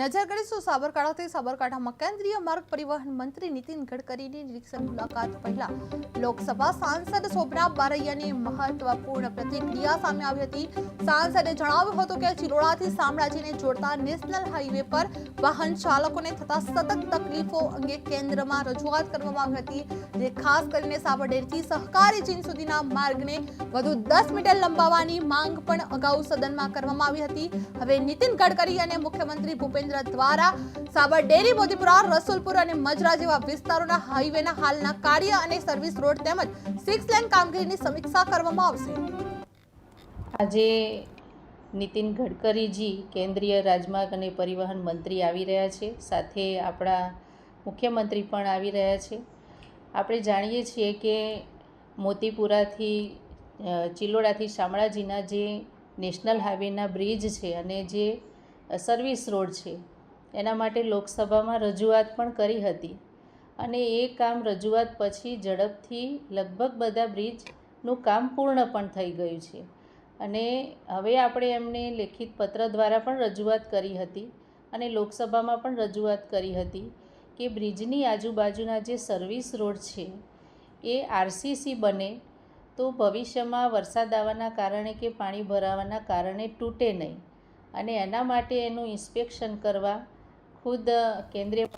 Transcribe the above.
નજર કરીશું સાબરકાંઠાથી. સાબરકાંઠામાં કેન્દ્રીય માર્ગ પરિવહન મંત્રી નીતિન ગડકરીની નિરીક્ષણ મુલાકાત પહેલા લોકસભા સાંસદ શોભના બારૈયાની મહત્વપૂર્ણ પ્રતિક્રિયા સામે આવી હતી. સાંસદે જણાવ્યું હતું કે ચિલોડાથી શામળાજીને જોડતા નેશનલ હાઈવે પર વાહન ચાલકોને થતા સતત તકલીફો અંગે કેન્દ્રમાં રજૂઆત કરવામાં આવી હતી. જે ખાસ કરીને સાબરડેરથી સહકારી ચીન સુધીના માર્ગને વધુ દસ મીટર લંબાવવાની માંગ પણ અગાઉ સદનમાં કરવામાં આવી હતી. હવે નીતિન ગડકરી અને મુખ્યમંત્રી ભૂપેન્દ્ર દ્વારા સાબર ડેરી મોદીપુરા રસુલપુર અને મજરા જેવા વિસ્તારોના હાઈવેના હાલના કાર્ય અને સર્વિસ રોડ તેમજ સિક્સ લેન કામગીરીની સમીક્ષા કરવામાં આવશે. આજે નીતિન ગડકરીજી કેન્દ્રીય રાજમાર્ગ અને પરિવહન મંત્રી આવી રહ્યા છે. સાથે આપણા મુખ્યમંત્રી પણ આવી રહ્યા છે. આપણે જાણીએ છીએ કે મોતીપુરાથી ચિલોડાથી શામળાજીના જે નેશનલ હાઈવેના બ્રિજ છે અને જે સર્વિસ રોડ છે. એના માટે લોકસભામાં રજૂઆત પણ કરી હતી. અને એ કામ રજૂઆત પછી ઝડપથી લગભગ બધા બ્રિજનું કામ પૂર્ણ પણ થઈ ગયું છે. અને હવે આપણે એમને લેખિત પત્ર દ્વારા પણ રજૂઆત કરી હતી અને લોકસભામાં પણ રજૂઆત કરી હતી કે બ્રિજની આજુબાજુના જે સર્વિસ રોડ છે એ આરસીસી બને તો ભવિષ્યમાં વરસાદ આવવાના કારણે કે પાણી ભરાવાના કારણે તૂટે નહીં. અને એના માટે એનું ઇન્સ્પેક્શન કરવા ખુદ કેન્દ્રીય